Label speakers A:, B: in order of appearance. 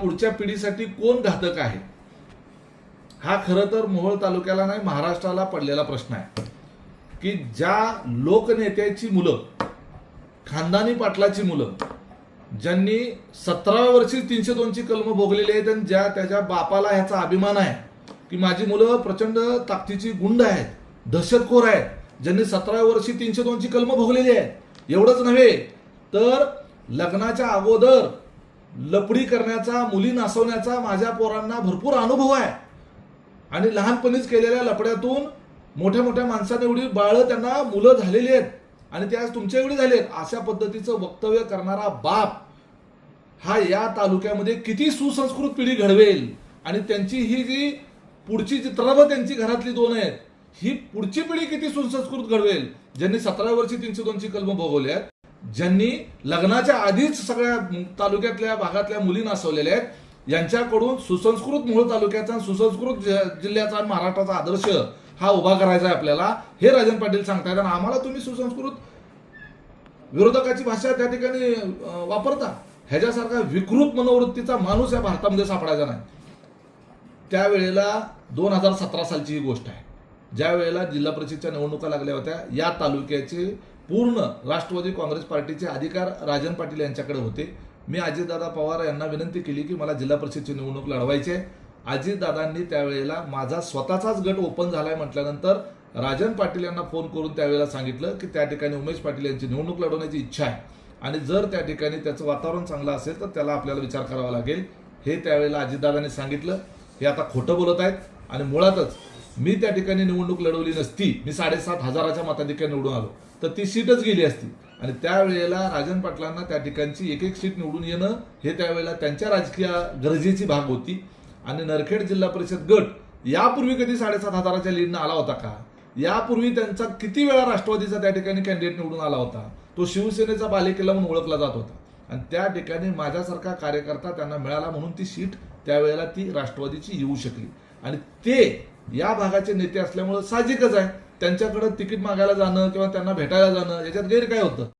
A: पुढच्या पिढीसाठी कोण घातक आहे? हा खरं तर मोहोळ तालुक्याला नाही महाराष्ट्राला पडलेला प्रश्न आहे. की ज्या लोकनेत्याची मुलं खानदानी पाटलाची मुलं ज्यांनी सतराव्या वर्षी तीनशे दोनची कलम भोगलेली आहेत आणि ज्या त्याच्या बापाला ह्याचा अभिमान आहे की माझी मुलं प्रचंड ताकदीची गुंड आहेत दहशतखोर आहेत ज्यांनी सतराव्या वर्षी तीनशे दोनची कलम भोगलेली आहेत. एवढंच नव्हे तर लग्नाच्या अगोदर लपडी करण्याचा मुली नासवण्याचा माझ्या पोरांना भरपूर अनुभव आहे. आणि लहानपणीच केलेल्या लपड्यातून मोठ्या मोठ्या माणसाने एवढी बाळं त्यांना मुलं झालेली आहेत. आणि ते आज तुमच्या एवढी झाली आहेत. अशा पद्धतीचं वक्तव्य करणारा बाप हा या तालुक्यामध्ये किती सुसंस्कृत पिढी घडवेल? आणि त्यांची ही जी पुढची चित्रब त्यांची घरातली दोन आहेत ही पुढची पिढी किती सुसंस्कृत घडवेल? ज्यांनी सतरा वर्षी तीनशे दोनची कलम भोगवल्या आहेत. ज्यांनी लग्नाच्या आधीच सगळ्या तालुक्यातल्या भागातल्या मुली नासवलेल्या आहेत यांच्याकडून सुसंस्कृत मूळ तालुक्याचा सुसंस्कृत जिल्ह्याचा महाराष्ट्राचा आदर्श हा उभा करायचा आहे आपल्याला हे राजन पाटील सांगतायत. आणि आम्हाला तुम्ही सुसंस्कृत विरोधकाची भाषा त्या ठिकाणी वापरता. ह्याच्यासारखा विकृत मनोवृत्तीचा माणूस या भारतामध्ये सापडायचा नाही. त्यावेळेला दोन हजार सतरा सालची ही गोष्ट आहे. ज्या वेळेला जिल्हा परिषदच्या निवडणुका लागल्या होत्या या तालुक्याचे पूर्ण राष्ट्रवादी काँग्रेस पार्टीचे अधिकार राजन पाटील यांच्याकडे होते. मी अजितदादा पवार यांना विनंती केली की मला जिल्हा परिषदची निवडणूक लढवायची आहे. अजितदादांनी त्यावेळेला माझा स्वतःचाच गट ओपन झालाय म्हटल्यानंतर राजन पाटील यांना फोन करून त्यावेळेला सांगितलं की त्या ठिकाणी उमेश पाटील यांची निवडणूक लढवण्याची इच्छा आहे. आणि जर त्या ठिकाणी त्याचं वातावरण चांगलं असेल तर त्याला आपल्याला विचार करावा लागेल. हे त्यावेळेला अजितदादांनी सांगितलं. हे आता खोटं बोलत आहेत. आणि मुळातच मी त्या ठिकाणी निवडणूक लढवली नसती. मी साडेसात हजाराच्या मताधिक्या निवडून आलो. तर ती सीटच गेली असती. आणि त्यावेळेला राजन पाटलांना त्या ठिकाणची एक एक सीट निवडून येणं हे त्यावेळेला त्यांच्या राजकीय गरजेची भाग होती. आणि नरखेड जिल्हा परिषद गट यापूर्वी कधी साडेसात हजाराच्या लीडनं आला होता का? यापूर्वी त्यांचा किती वेळा राष्ट्रवादीचा त्या ठिकाणी कॅन्डिडेट निवडून आला होता? तो शिवसेनेचा बालेकिल्ला म्हणून ओळखला जात होता. आणि त्या ठिकाणी माझ्यासारखा कार्यकर्ता त्यांना मिळाला म्हणून ती सीट त्यावेळेला ती राष्ट्रवादीची येऊ शकली. आणि ते या भागाचे नेते असल्यामुळे साहजिकच आहे. त्यांच्याकडे तिकीट मागायला जाणं किंवा त्यांना भेटायला जाणं याच्यात गैर काय होतं.